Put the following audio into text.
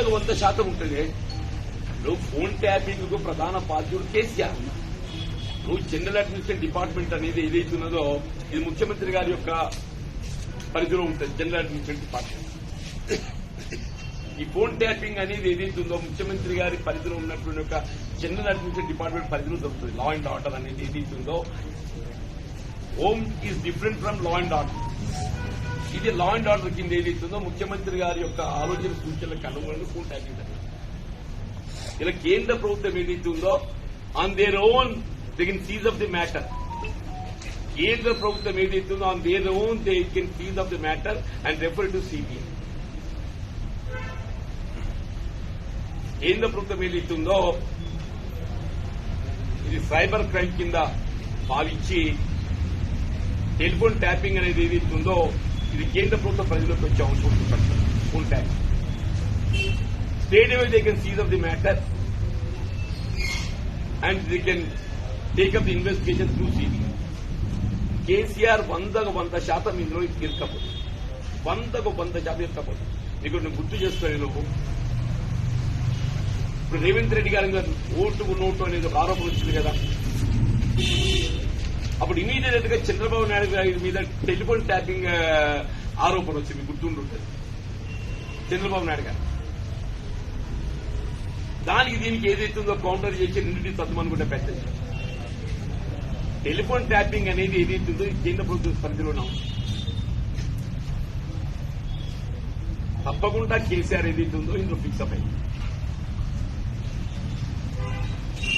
వందకు వంద శాతం ఉంటుంది నువ్వు ఫోన్ ట్యాపింగ్కు ప్రధాన బాధ్యుడు కేసీఆర్. నువ్వు జనరల్ అడ్మినిస్ట్రేషన్ డిపార్ట్మెంట్ అనేది ఏదైతే ఉన్నదో ఇది ముఖ్యమంత్రి గారి యొక్క పరిధిలో ఉంటుంది జనరల్ అడ్మినిస్ట్రేషన్ డిపార్ట్మెంట్. ఈ ఫోన్ ట్యాపింగ్ అనేది ఏదైతుందో ముఖ్యమంత్రి గారి పరిధిలో ఉన్నటువంటి ఒక జనరల్ అడ్మినిస్ట్రేషన్ డిపార్ట్మెంట్ పరిధిలో దొరుకుతుంది లా అండ్ ఆర్డర్ అనేది ఏదైతుందో home is different from law and order ఇది లా అండ్ ఆర్డర్ కింద ఏదైతుందో ముఖ్యమంత్రి గారి యొక్క ఆలోచన సూచనలకు అనుగుణంగా ఫోన్ ట్యాపింగ్ ఇలా కేంద్ర ప్రభుత్వం ఏదైతుందో on their own they can seize of the matter కేంద్ర ప్రభుత్వం ఏదైతుందో on their own they can seize of the matter and refer to CBI కేంద్ర ప్రభుత్వం ఏదైతుందో ఇది సైబర్ క్రైమ్ కింద భావించి టెలిఫోన్ ట్యాపింగ్ అనేది ఏదైతుందో ఇది కేంద్ర ప్రభుత్వ ప్రజలకు వచ్చే అవసరం ఉంటుంది. Phone tapping straight away they can seize of the matter and they can take up the investigation KCR వందకు వంద శాతం ఇందులో ఇరకపోతుంది వందకు వంద శాతం ఇరకపోతుంది నీకు నేను గుర్తు చేస్తాను నువ్వు ఇప్పుడు రేవంత్ రెడ్డి గారి ఓటుకు ఓటు నోటు అనేది ఒక ఆరోపణ వచ్చింది కదా. అప్పుడు ఇమీడియట్గా చంద్రబాబు నాయుడు గారి మీద టెలిఫోన్ ట్యాపింగ్ ఆరోపణ వచ్చింది. గుర్తుంటుంది చంద్రబాబు నాయుడు గారు. దానికి దీనికి ఏదైతుందో కౌంటర్ చేసి రెండింటిని సర్దుమనుకుంటే పెద్దది టెలిఫోన్ ట్యాపింగ్ అనేది ఏదైతుందో కేంద్ర ప్రభుత్వ పరిధిలోనే ఉంది. తప్పకుండా కేసీఆర్ ఏదైతుందో ఇందులో ఫిక్స్ అప్ అయింది.